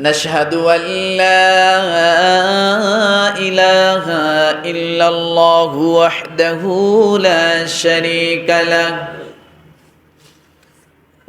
نشهد أن لا إله إلا الله وحده لا شريك له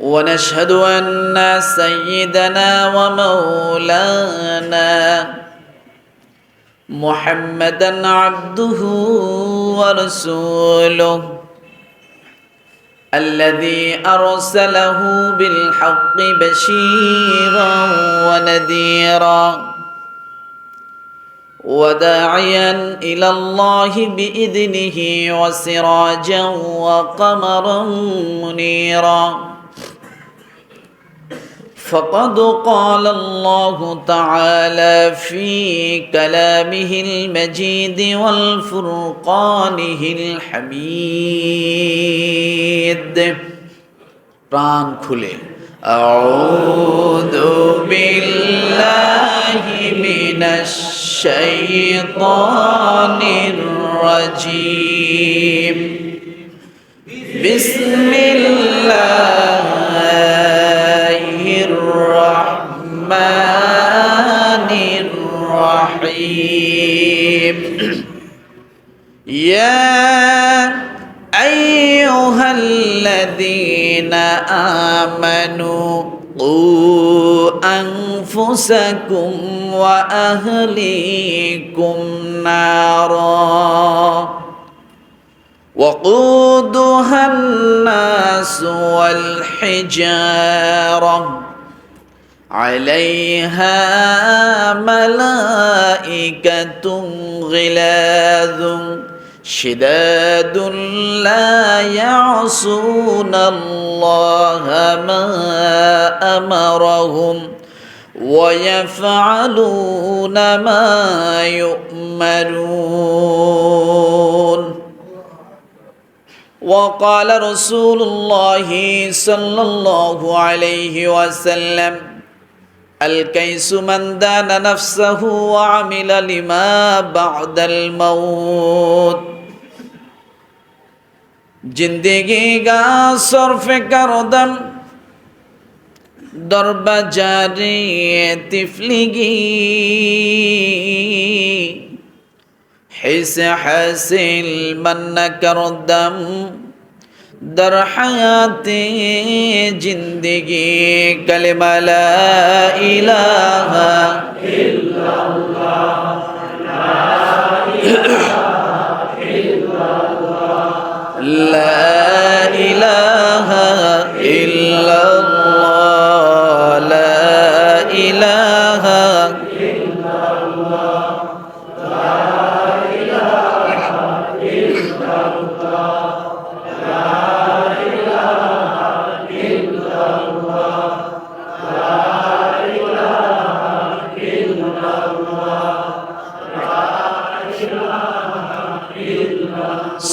ونشهد أن سيدنا ومولانا محمدا عبده ورسوله. الذي أرسله بالحق بشيرا ونذيرا وداعيا إلى الله بإذنه وسراجا وقمرا منيرا فقد قال الله تعالى في كلامه المجيد والفرقانه الحميد প্রাণ খুলে أعوذ بالله من الشيطان الرجيم بسم الله الرحيم. يا أيها الذين آمنوا قوا أنفسكم وأهليكم نارا وقودها الناس والحجارة عليها ملائكة غلاظ شداد لا يعصون الله ما أمرهم ويفعلون ما يؤمرون وقال رسول الله صلى الله عليه وسلم الكيس من دان نفسه وعمل لما بعد الموت. زندگی کا صرف کر درب جاری تفلگی حس حس المن کر دم در حیات زندگی کلمہ لا الہ الا اللہ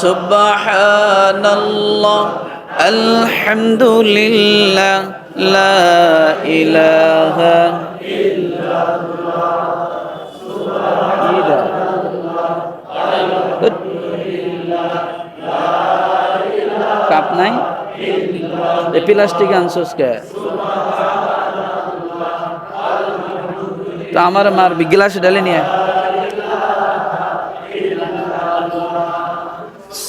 سبحان الله الحمد لله لا إله إلا الله কাপ নাই এই প্লাস্টিক আনছোস কে তো আমার মার গিলাস ডালে নিয়ে